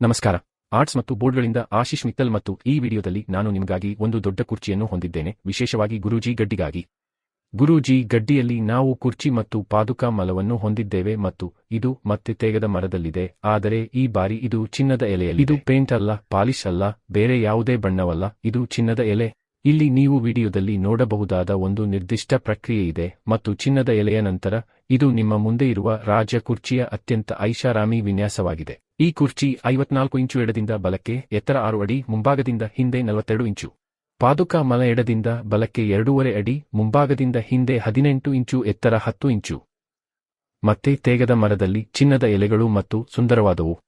ನಮಸ್ಕಾರ. ಆರ್ಟ್ಸ್ ಮತ್ತು ಬೋರ್ಡ್ಗಳಿಂದ ಆಶೀಶ್ ಮಿತ್ತಲ್ ಮತ್ತು ಈ ವಿಡಿಯೋದಲ್ಲಿ ನಾನು ನಿಮಗಾಗಿ ಒಂದು ದೊಡ್ಡ ಕುರ್ಚಿಯನ್ನು ಹೊಂದಿದ್ದೇನೆ. ವಿಶೇಷವಾಗಿ ಗುರೂಜಿ ಗಡ್ಡಿಗಾಗಿ. ಗುರೂಜಿ ಗಡ್ಡಿಯಲ್ಲಿ ನಾವು ಕುರ್ಚಿ ಮತ್ತು ಪಾದುಕಾ ಮಲವನ್ನು ಹೊಂದಿದ್ದೇವೆ ಮತ್ತು ಇದು ಮತ್ತೆ ತೇಗದ ಮರದಲ್ಲಿದೆ. ಆದರೆ ಈ ಬಾರಿ ಇದು ಚಿನ್ನದ ಎಲೆಯಲ್ಲಿ ಇದು ಪೇಂಟ್ ಅಲ್ಲ, ಪಾಲಿಶ್ ಅಲ್ಲ, ಬೇರೆ ಯಾವುದೇ ಬಣ್ಣವಲ್ಲ. ಇದು ಚಿನ್ನದ ಎಲೆ. ಇಲ್ಲಿ ನೀವು ವಿಡಿಯೋದಲ್ಲಿ ನೋಡಬಹುದಾದ ಒಂದು ನಿರ್ದಿಷ್ಟ ಪ್ರಕ್ರಿಯೆ ಇದೆ ಮತ್ತು ಚಿನ್ನದ ಎಲೆಯ ನಂತರ, ಇದು ನಿಮ್ಮ ಮುಂದೆ ಇರುವ ರಾಜ ಕುರ್ಚಿಯ ಅತ್ಯಂತ ಐಷಾರಾಮಿ ವಿನ್ಯಾಸವಾಗಿದೆ. ಈ ಕುರ್ಚಿ ಐವತ್ನಾಲ್ಕು ಇಂಚು ಎಡದಿಂದ ಬಲಕ್ಕೆ, ಎತ್ತರ ಆರು ಅಡಿ, ಮುಂಭಾಗದಿಂದ ಹಿಂದೆ ನಲವತ್ತೆರಡು ಇಂಚು. ಪಾದುಕ ಮಲ ಎಡದಿಂದ ಬಲಕ್ಕೆ ಎರಡೂವರೆ ಅಡಿ, ಮುಂಭಾಗದಿಂದ ಹಿಂದೆ ಹದಿನೆಂಟು ಇಂಚು, ಎತ್ತರ ಹತ್ತು ಇಂಚು. ಮತ್ತೆ ತೇಗದ ಮರದಲ್ಲಿ ಚಿನ್ನದ ಎಲೆಗಳು ಮತ್ತು ಸುಂದರವಾದವು.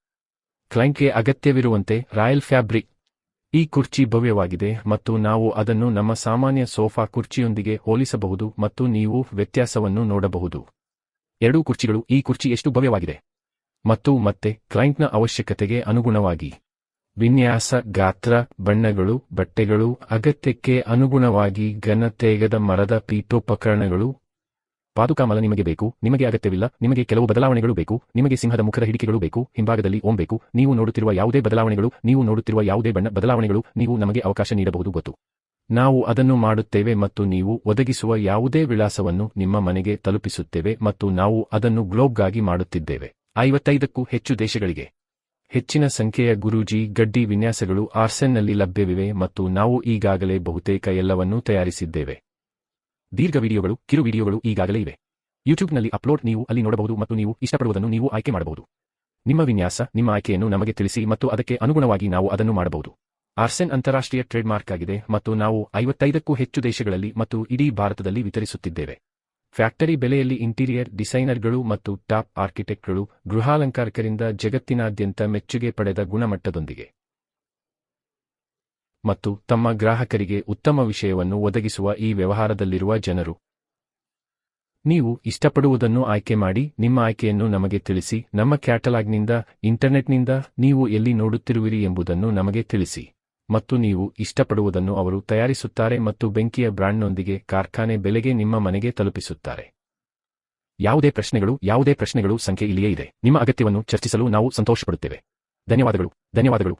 ಕ್ಲೈಂಟ್ಗೆ ಅಗತ್ಯವಿರುವಂತೆ ರಾಯಲ್ ಫ್ಯಾಬ್ರಿಕ್ ಈ ಕುರ್ಚಿ ಭವ್ಯವಾಗಿದೆ ಮತ್ತು ನಾವು ಅದನ್ನು ನಮ್ಮ ಸಾಮಾನ್ಯ ಸೋಫಾ ಕುರ್ಚಿಯೊಂದಿಗೆ ಹೋಲಿಸಬಹುದು ಮತ್ತು ನೀವು ವ್ಯತ್ಯಾಸವನ್ನು ನೋಡಬಹುದು. ಎರಡೂ ಕುರ್ಚಿಗಳು ಈ ಕುರ್ಚಿ ಎಷ್ಟು ಭವ್ಯವಾಗಿದೆ. ಮತ್ತು ಮತ್ತೆ ಕ್ಲೈಂಟ್ನ ಅವಶ್ಯಕತೆಗೆ ಅನುಗುಣವಾಗಿ. ವಿನ್ಯಾಸ, ಗಾತ್ರ, ಬಣ್ಣಗಳು, ಬಟ್ಟೆಗಳು, ಅಗತ್ಯಕ್ಕೆ ಅನುಗುಣವಾಗಿ ಘನ ತೇಗದ ಮರದ ಪೀಠೋಪಕರಣಗಳು ಪಾದುಕಾಮಲ ನಿಮಗೆ ಬೇಕು, ನಿಮಗೆ ಅಗತ್ಯವಿಲ್ಲ, ನಿಮಗೆ ಕೆಲವು ಬದಲಾವಣೆಗಳು ಬೇಕು, ನಿಮಗೆ ಸಿಂಹದ ಮುಖದ ಹಿಡಿಕೆಗಳು ಬೇಕು, ಹಿಂಭಾಗದಲ್ಲಿ ಓಂ ಬೇಕು, ನೀವು ನೋಡುತ್ತಿರುವ ಯಾವುದೇ ಬದಲಾವಣೆಗಳು, ನೀವು ನೋಡುತ್ತಿರುವ ಯಾವುದೇ ಬಣ್ಣ ಬದಲಾವಣೆಗಳು, ನೀವು ನಮಗೆ ಅವಕಾಶ ನೀಡಬಹುದು ಗೊತ್ತು. ನಾವು ಅದನ್ನು ಮಾಡುತ್ತೇವೆ ಮತ್ತು ನೀವು ಒದಗಿಸುವ ಯಾವುದೇ ವಿಳಾಸವನ್ನು ನಿಮ್ಮ ಮನೆಗೆ ತಲುಪಿಸುತ್ತೇವೆ ಮತ್ತು ನಾವು ಅದನ್ನು ಗ್ಲೋಬ್ಗಾಗಿ ಮಾಡುತ್ತಿದ್ದೇವೆ. ಐವತ್ತೈದಕ್ಕೂ ಹೆಚ್ಚು ದೇಶಗಳಿಗೆ. ಹೆಚ್ಚಿನ ಸಂಖ್ಯೆಯ ಗುರೂಜಿ, ಗಡ್ಡಿ ವಿನ್ಯಾಸಗಳು ಆರ್ಸೆನ್ನಲ್ಲಿ ಲಭ್ಯವಿವೆ ಮತ್ತು ನಾವು ಈಗಾಗಲೇ ಬಹುತೇಕ ಎಲ್ಲವನ್ನೂ ತಯಾರಿಸಿದ್ದೇವೆ. ದೀರ್ಘ ವಿಡಿಯೋಗಳು, ಕಿರು ವಿಡಿಯೋಗಳು ಈಗಾಗಲೇ ಇವೆ. ಯೂಟ್ಯೂಬ್ನಲ್ಲಿ ಅಪ್ಲೋಡ್ ನೀವು ಅಲ್ಲಿ ನೋಡಬಹುದು ಮತ್ತು ನೀವು ಇಷ್ಟಪಡುವುದನ್ನು ನೀವು ಆಯ್ಕೆ ಮಾಡಬಹುದು. ನಿಮ್ಮ ವಿನ್ಯಾಸ, ನಿಮ್ಮ ಆಯ್ಕೆಯನ್ನು ನಮಗೆ ತಿಳಿಸಿ ಮತ್ತು ಅದಕ್ಕೆ ಅನುಗುಣವಾಗಿ ನಾವು ಅದನ್ನು ಮಾಡಬಹುದು. ಆರ್ಸೆನ್ ಅಂತಾರಾಷ್ಟ್ರೀಯ ಟ್ರೇಡ್ಮಾರ್ಕ್ ಆಗಿದೆ ಮತ್ತು ನಾವು ಐವತ್ತೈದಕ್ಕೂ ಹೆಚ್ಚು ದೇಶಗಳಲ್ಲಿ ಮತ್ತು ಇಡೀ ಭಾರತದಲ್ಲಿ ವಿತರಿಸುತ್ತಿದ್ದೇವೆ. ಫ್ಯಾಕ್ಟರಿ ಬೆಲೆಯಲ್ಲಿ ಇಂಟೀರಿಯರ್ ಡಿಸೈನರ್ಗಳು ಮತ್ತು ಟಾಪ್ ಆರ್ಕಿಟೆಕ್ಟ್ಗಳು ಗೃಹಾಲಂಕಾರಕರಿಂದ ಜಗತ್ತಿನಾದ್ಯಂತ ಮೆಚ್ಚುಗೆ ಪಡೆದ ಗುಣಮಟ್ಟದೊಂದಿಗೆ. ಮತ್ತು ತಮ್ಮ ಗ್ರಾಹಕರಿಗೆ ಉತ್ತಮ ವಿಷಯವನ್ನು ಒದಗಿಸುವ ಈ ವ್ಯವಹಾರದಲ್ಲಿರುವ ಜನರು. ನೀವು ಇಷ್ಟಪಡುವುದನ್ನು ಆಯ್ಕೆ ಮಾಡಿ, ನಿಮ್ಮ ಆಯ್ಕೆಯನ್ನು ನಮಗೆ ತಿಳಿಸಿ, ನಮ್ಮ ಕ್ಯಾಟಲಾಗ್ನಿಂದ, ಇಂಟರ್ನೆಟ್ನಿಂದ ನೀವು ಎಲ್ಲಿ ನೋಡುತ್ತಿರುವಿರಿ ಎಂಬುದನ್ನು ನಮಗೆ ತಿಳಿಸಿ. ಮತ್ತು ನೀವು ಇಷ್ಟಪಡುವುದನ್ನು ಅವರು ತಯಾರಿಸುತ್ತಾರೆ ಮತ್ತು ಬೆಂಕಿಯ ಬ್ರಾಂಡ್ನೊಂದಿಗೆ ಕಾರ್ಖಾನೆ ಬೆಲೆಗೆ ನಿಮ್ಮ ಮನೆಗೆ ತಲುಪಿಸುತ್ತಾರೆ. ಯಾವುದೇ ಪ್ರಶ್ನೆಗಳು ಯಾವುದೇ ಪ್ರಶ್ನೆಗಳು ಸಂಖ್ಯೆ ಇಲ್ಲಿಯೇ ಇದೆ. ನಿಮ್ಮ ಅಗತ್ಯವನ್ನು ಚರ್ಚಿಸಲು ನಾವು ಸಂತೋಷಪಡುತ್ತೇವೆ. ಧನ್ಯವಾದಗಳು ಧನ್ಯವಾದಗಳು.